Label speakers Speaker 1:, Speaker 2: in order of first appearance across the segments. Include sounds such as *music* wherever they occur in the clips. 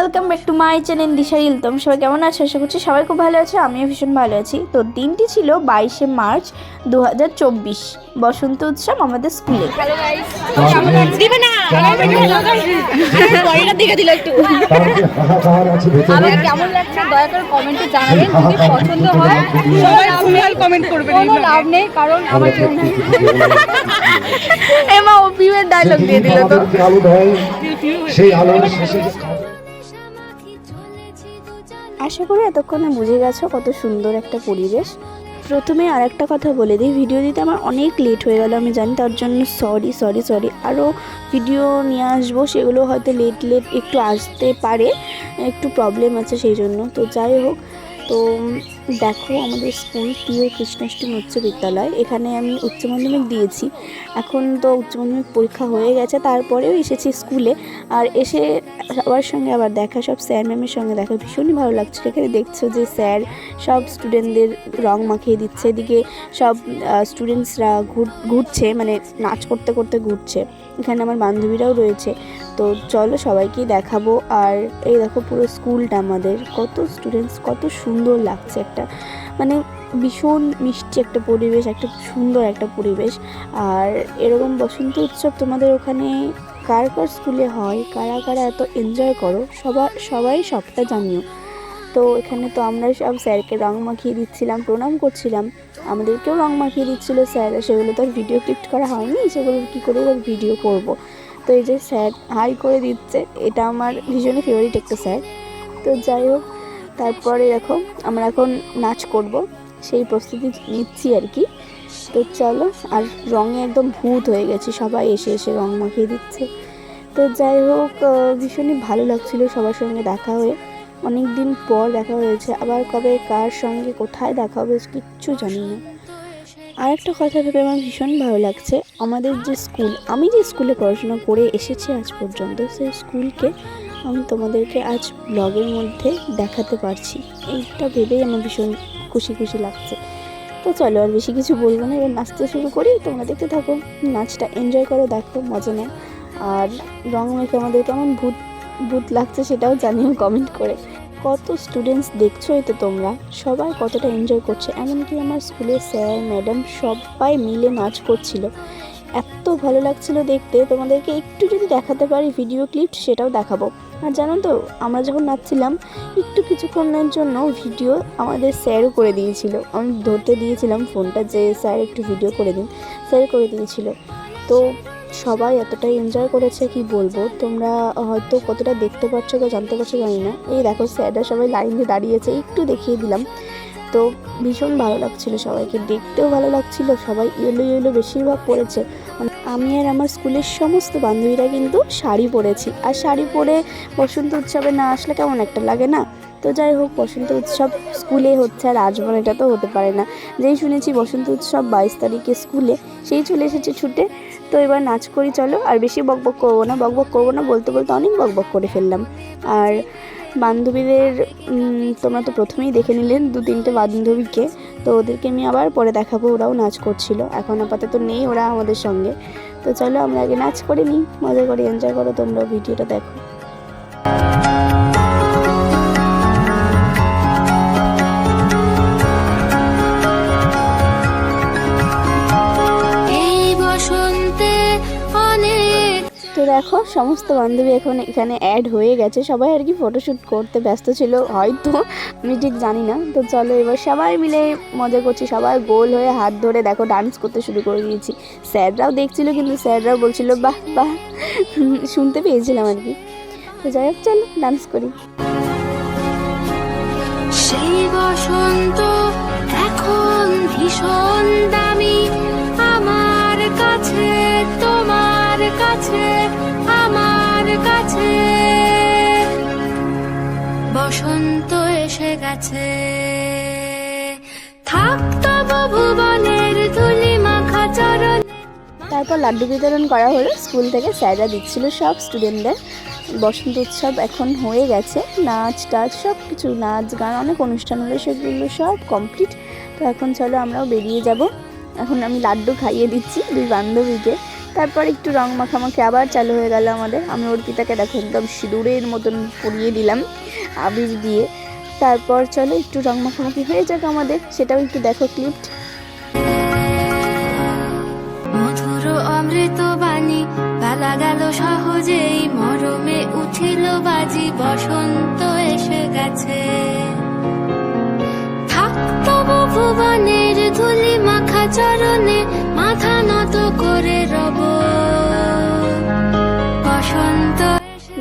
Speaker 1: welcome back to my channel Dishari ইলতম সবাই কেমন আছে? আশা করছি সবাই খুব ভালো আছে আমিও ভীষণ ভালো আছি। তো দিনটি ছিল বাইশে মার্চ দু বসন্ত উৎসব আমাদের স্কুলে।
Speaker 2: দিবে না। বডিটা দেখে দিল একটু। আমাকে কেমন লাগছে দয়া করে কমেন্টে জানাবেন যদি পছন্দ হয়। সবাই কমেন্ট করবেন লাভ নেই কারণ আমার কেউ নেই
Speaker 1: এমা ও ডায়লগ দিয়ে দিল তো।
Speaker 3: আমাদেরকে আলো দেয় সেই আলোর শেষে
Speaker 1: আশা করি এতক্ষণে বুঝে গেছো কত সুন্দর একটা পরিবেশ। প্রথমে আর একটা কথা বলে দিই ভিডিও দিতে আমার অনেক লেট হয়ে গেল, আমি জানি তার জন্য সরি সরি সরি আরও ভিডিও নিয়ে আসব, সেগুলো হয়তো লেট লেট একটু আসতে পারে, একটু প্রবলেম আছে সেই জন্য। তো যাই হোক তো দেখো আমাদের স্কুল প্রিয় কৃষ্ণাষ্টমী উচ্চ বিদ্যালয়। এখানে আমি উচ্চ মাধ্যমিক দিয়েছি। এখন তো উচ্চ মাধ্যমিক পরীক্ষা হয়ে গেছে, তারপরেও এসেছি স্কুলে। আর এসে সবার সঙ্গে আবার দেখা, সব স্যার ম্যামের সঙ্গে দেখা। ভীষণই ভালো লাগছিল। এখানে দেখছ যে স্যার সব স্টুডেন্টদের রং মাখিয়ে দিচ্ছে। এদিকে সব স্টুডেন্টসরা ঘুর, ঘুরছে মানে নাচ করতে করতে ঘুরছে। এখানে আমার বান্ধবীরাও রয়েছে। তো চলো সবাইকেই দেখাবো। আর এই দেখো পুরো স্কুলটা আমাদের। কত স্টুডেন্টস কত সুন্দর লাগছে একটা মানে ভীষণ মিষ্টি একটা পরিবেশ, একটা সুন্দর একটা পরিবেশ। আর এরকম বসন্ত উৎসব তোমাদের ওখানে কার কার স্কুলে হয়? কারা কারা এত এনজয় করো? সবার সবাই সবটা জানিও। তো এখানে তো আমরা সব স্যারকে রং মাখিয়ে দিচ্ছিলাম, প্রণাম করছিলাম। আমাদেরকেও রং মাখিয়ে দিচ্ছিল স্যার, সেগুলো তো আর ভিডিও ক্লিপ করা হয়নি? সেগুলো কী করে ভিডিও করব? তো এই যে স্যার হাই করে দিচ্ছে, এটা আমার ভীষণই ফেভারিট একটা স্যার। তো যাই হোক, তারপরে দেখো, আমরা এখন নাচ করব, সেই প্রস্তুতি নিচ্ছি আর কি। তো চলো, আর রঙে একদম ভূত হয়ে গেছি, সবাই এসে এসে রং মাখিয়ে দিচ্ছে। তো যাই হোক ভীষণই ভালো লাগছিল সবার সঙ্গে দেখা হয়ে। অনেক দিন পর দেখা হয়েছে, আবার কবে কার সঙ্গে কোথায় দেখা হবে কিচ্ছু জানি না। আর একটা কথা ভেবে আমার ভীষণ ভালো লাগছে। আমাদের যে স্কুল, আমি যে স্কুলে পড়াশোনা করে এসেছি আজ পর্যন্ত, সেই স্কুলকে আমি তোমাদেরকে আজ ব্লগের মধ্যে দেখাতে পারছি। এইটা ভেবেই আমার ভীষণ খুশি খুশি লাগছে। তো চলো আর বেশি কিছু বলব না, এবার নাচতে শুরু করি। তোমরা দেখতে থাকো, নাচটা এনজয় করো, দেখো, মজা নেয় আর রং মেখে আমাদের কেমন ভূত ভূত লাগছে সেটাও জানিও কমেন্ট করে। কত স্টুডেন্টস দেখছোই তো তোমরা। সবাই কতটা এনজয় করছে। এমনকি আমার স্কুলের স্যার ম্যাডাম সবাই মিলে নাচ করছিল। এত ভালো লাগছিল দেখতে। তোমাদেরকে একটু যদি দেখাতে পারি ভিডিও ক্লিপ সেটাও দেখাবো। আর জানো তো, আমরা যখন নাচছিলাম, একটু কিছুক্ষণের জন্য ভিডিও আমাদের স্যারও করে দিয়েছিল। আমি ধরতে দিয়েছিলাম ফোনটা যে স্যার একটু ভিডিও করে দিন। স্যার করে দিয়েছিল। তো সবাই এতটাই এনজয় করেছে কি বলব? তোমরা হয়তো কতটা দেখতে পাচ্ছ বা জানতে পারছ জানি না। এই দেখো স্যাররা সবাই লাইনে দাঁড়িয়েছে, একটু দেখিয়ে দিলাম। তো ভীষণ ভালো লাগছিল সবাইকে, দেখতেও ভালো লাগছিল, সবাই ইয়েলো ইয়েলো বেশিরভাগ পরেছে মানে আমি আর আমার স্কুলের সমস্ত বান্ধবীরা কিন্তু শাড়ি পরেছি। আর শাড়ি পরে বসন্ত উৎসবে না আসলে কেমন একটা লাগে না? তো যাই হোক, বসন্ত উৎসব স্কুলে হচ্ছে আর আজমন এটা তো হতে পারে না। যেই শুনেছি বসন্ত উৎসব বাইশ তারিখে স্কুলে, সেই চলে এসেছে ছুটে। তো এবার নাচ করি, চলো। আর বেশি বকবক করব না বকবক করব না, বলতে বলতে অনেক বকবক করে ফেললাম। আর বান্ধবীদের তোমরা তো প্রথমেই দেখে নিলেন দু তিনটে বান্ধবীকে। তো ওদেরকে আমি আবার পরে দেখাবো, ওরাও নাচ করছিল। এখন আপাতত নেই ওরা আমাদের সঙ্গে। তো চলো আমরা আগে নাচ করে নিই, মজা করে এনজয় করো তোমরা ভিডিওটা দেখো। দেখো, সমস্ত বান্ধবী এখন এখানে অ্যাড হয়ে গেছে। সবাই আর কি ফটোশ্যুট করতে ব্যস্ত ছিল, হয়তো, আমি ঠিক জানি না। তো চলো এবার সবাই মিলে মজা করছি, সবাই গোল হয়ে হাত ধরে দেখো ডান্স করতে শুরু করে দিয়েছি। স্যাররাও দেখছিল, কিন্তু স্যাররাও বলছিল, বাহ বাহ। *laughs* শুনতে পেয়েছিলাম আর কি। তো যাই হোক, চলো ডান্স করি।
Speaker 4: সেই বসন্ত, এখন ভীষণ দামি। আমার কাছে, তোমার কাছে বসন্ত এসে গেছে।
Speaker 1: তারপর লাড্ডু বিতরণ করা হলো। স্কুল থেকে স্যাররা দিচ্ছিল সব স্টুডেন্টদের বসন্ত উৎসব এখন হয়ে গেছে। নাচ, টাচ সব কিছু নাচ, গান, অনেক অনুষ্ঠান হলো। সেগুলো সব কমপ্লিট তো এখন চলো আমরাও বেরিয়ে যাব। এখন আমি লাড্ডু খাইয়ে দিচ্ছি দুই বান্ধবীকে। তারপর একটু রং মাখামাখি আবার চালু হয়ে গেল আমাদের। আমি অর্পিতাকে দেখো একদম সিঁদুরের মতন পরিয়ে দিলাম। আবির দিয়ে। তারপর চলো একটু রং মাখামাখি হয়ে যাক আমাদের, সেটাও একটু দেখো ক্লিপ
Speaker 4: মধুর অমৃত বাণী, বেলা গেল সহজেই, মরমে উঠিল বাজি, বসন্ত এসে গেছে। থাকতো ভুবনের ধুলি মাখা চরণে, মাথা নত করে রব। বসন্ত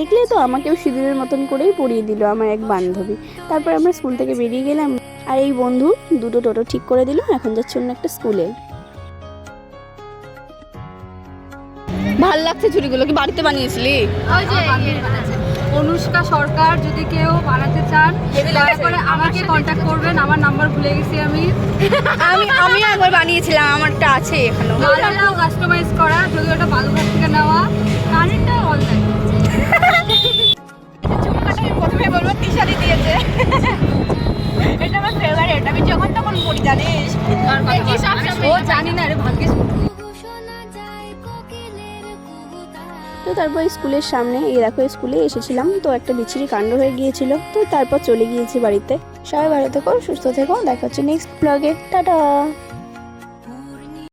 Speaker 1: দেখলে তো আমাকেও সিঁদুরের মতন করেই পরিয়ে দিল আমার এক বান্ধবী। তারপর আমরা স্কুল থেকে বেরিয়ে গেলাম আর এই বন্ধু দুটো টোটো ঠিক করে দিল এখন যাচ্ছে অন্য একটা স্কুলে।
Speaker 2: ভালো লাগছে চুড়িগুলো কি বাড়িতে বানিয়েছিলি? অনুষ্কা সরকার যদি কেউ বানাতে চান দয়া করে আমাকে কন্ট্যাক্ট করবেন আমার নাম্বার ভুলে গেছি আমি।
Speaker 5: আমি আমিও একবার বানিয়েছিলাম আমারটা আছে
Speaker 2: এখনও। কাস্টমাইজ করা যদি ওটা বালুঘাট থেকে নেওয়া। কারেন্টটা
Speaker 1: তো তারপর স্কুলের সামনে, এই দেখো স্কুলে এসেছিলাম, তো একটা বিচ্ছিরি কাণ্ড হয়ে গিয়েছিল। তো তারপর চলে গিয়েছি বাড়িতে। সবাই ভালো থেকো, সুস্থ থেকো, দেখা হচ্ছে নেক্সট ব্লগে টাটা!